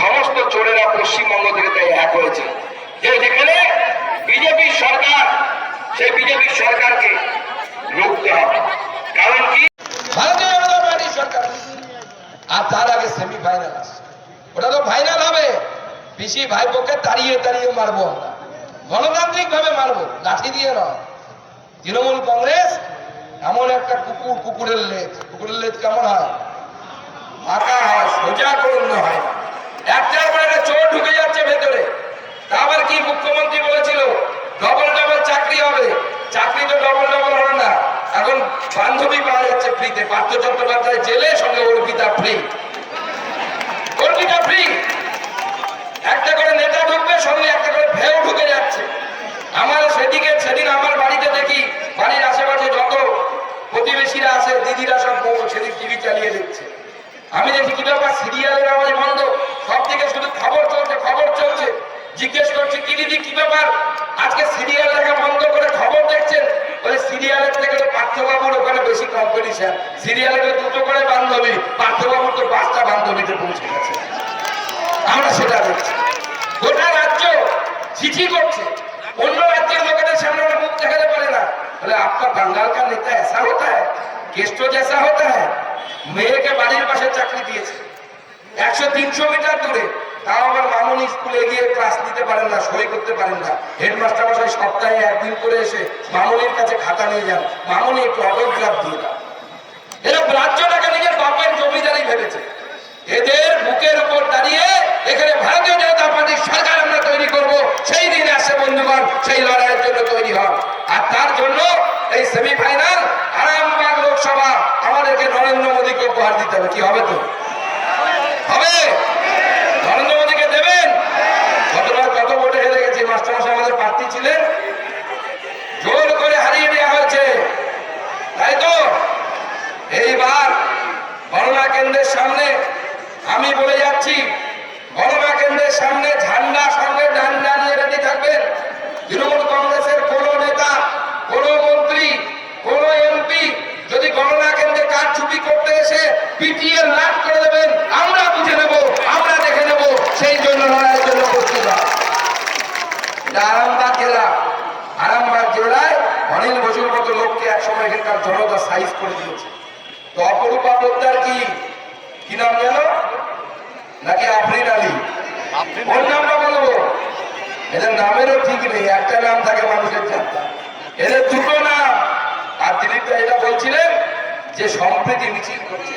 সমস্ত চোরেরা পশ্চিমবঙ্গ থেকে তাই এক হয়েছে। যে যেখানে বিজেপি সরকার, সেই বিজেপি সরকারকে রুখতে হবে। কারণ কি? সরকার। আর তার আগে সেমিফাইনাল ওটা তো ফাইনাল হবে। পিসি ভাইপোকে তাড়িয়ে তাড়িয়ে মারবো গণতান্ত্রিক ভাবে মারবো, লাঠি দিয়ে নয়। তৃণমূল কংগ্রেস এমন একটা কুকুর, কুকুরের লেজ। কুকুরের লেজ কেমন হয়? ফাঁকা হয়, সোজা করুন হয়। একটা চোর ঢুকে যাচ্ছে ভেতরে। আবার কি মুখ্যমন্ত্রী বলেছিল? ডবল ডবল চাকরি হবে। চাকরি তো ডবল ডবল না। এখন বান্ধবী পাওয়া যাচ্ছে ফ্রিতে পার্থ জেলে, সঙ্গে অর্পিতা ফ্রি অর্পিতা ফ্রি একটা করে নেতা ঢুকবে, সঙ্গে একটা করে ভেও ঢুকে যাচ্ছে। আমার সেদিকে, সেদিন আমার বাড়িতে দেখি, বাড়ির আশেপাশে যত প্রতিবেশীরা আছে, দিদিরা সব সেদিন টিভি চালিয়ে দেখছে আমি দেখি কি ব্যাপার, সিরিয়ালের আওয়াজ বন্ধ। সব দিকে শুধু খবর চলছে খবর চলছে। জিজ্ঞেস করছে, কি দিদি, কি ব্যাপার? আজকে সিরিয়াল দেখা বন্ধ করে খবর দেখছেন? ওই সিরিয়ালের থেকে তো ওখানে বেশি দুটো করে বান্ধবী, পার্থবাবুর আমরা সেটা দেখছি। গোটা রাজ্য চিঠি করছে। অন্য রাজ্যের লোকেদের সামনে আমরা মুখ দেখাতে না। বলে, আপনার বাঙ্গাল কা কেষ্ট জেসা হতা মেয়েকে বাড়ির পাশে চাকরি দিয়েছে। একশো তিনশো মিটার দূরে। তাও আবার মামুনি স্কুলে গিয়ে ক্লাস নিতে পারেন না, সই করতে পারেন না। হেডমাস্টার মশাই সপ্তাহে একদিন করে এসে মামুনির কাছে খাতা নিয়ে যান। মামুনি একটু অটোগ্রাফ দিয়ে দাও। এরা রাজ্যটাকে নিজের বাপের জমিদারি ভেবেছে। এদের বুকের উপর দাঁড়িয়ে এখানে ভারতীয় জনতা পার্টির সরকার আমরা তৈরি করব। সেই দিন আসে বন্ধুগণ, সেই লড়াইয়ের জন্য তৈরি হন। আর তার জন্য এই সেমিফাইনাল আরামবাগ লোকসভা আমাদেরকে নরেন্দ্র মোদীকে উপহার দিতে হবে। কি হবে তো হবে নরেন্দ্র মোদীকে দেবেন গতবার কত ভোটে হেরে গেছে মাস্টারমশাই আমাদের প্রার্থী ছিলেন জোর করে হারিয়ে দেওয়া হয়েছে তাই তো এইবার গণনা কেন্দ্রের সামনে আমি বলে যাচ্ছি গণনা কেন্দ্রের সামনে ঝান্ডা সঙ্গে ডান্ডা নিয়ে রেডি থাকবেন তৃণমূল কংগ্রেসের কোন নেতা কোন মন্ত্রী কোন এমপি যদি গণনা কেন্দ্রে কাজ ছুটি করতে পিটিএ লাট করে দেবেন আমরা বুঝে নেব আমরা দেখে নেব সেই জন্য লড়াইয়ের জন্য প্রস্তুত আরামবাগ জেলা। আরামবাগ জেলায় অনিল বসুর মতো লোককে একসময় এখানকার জনতা সাইজ করে দিয়েছে। তো অপরূপা পোদ্দার কি? কি নাম জানো নাকি আফরিন আলী? ওর নামটা বলব। এদের নামেরও ঠিক নেই একটা নাম থাকে মানুষের চারটা এদের দুটো নাম। আর দিলীপ এটা বলছিলেন যে সম্প্রীতি মিছিল করছে।